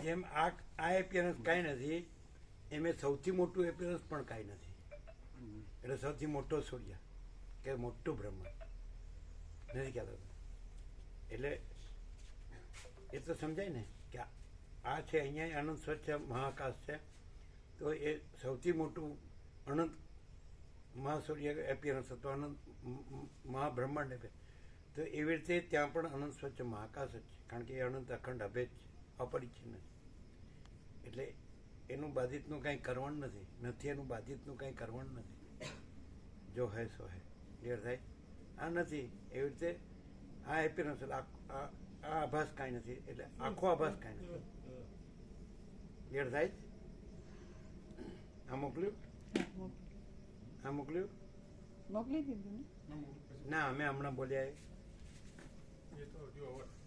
જેમ આ આ એપિયરન્સ કાંઈ નથી, એમ સૌથી મોટું એપિયરન્સ પણ કાંઈ નથી. એટલે સૌથી મોટો સૂર્ય, કે મોટું બ્રહ્માંડ. નથી કહેતો એટલે એ તો સમજાય ને કે આ- છે, અહીંયા અનંત સ્વચ્છ મહાકાશ છે. તો એ સૌથી મોટું અનંત મહાસૂર્ય એપિયરન્સ હતો, અનંત મહાબ્રહ્માંડ તો એવી રીતે ત્યાં પણ અનંત સ્વચ્છ મહાકાશ જ છે, કારણ કે એ અનંત અખંડ અભેદ છે. અપરિચ્છિન્ન નથી એટલે એનું બાધિતનું કાંઈ કરવણ નથી. નથી એનું બાધિતનું કાંઈ કરવણ નથી. જો હે સો હે. ક્લિયર થાય આ નથી. એવી રીતે આ એપીરન્સ એટલે આ- આ આ આભાસ કાંઈ નથી. એટલે આખો આભાસ કાંઈ નથી. ક્લિયર થાય આ મોકલ્યું? આ મોકલ્યું? મોકલી દીધું ના? અમે હમણાં બોલ્યા એ. તો હજુ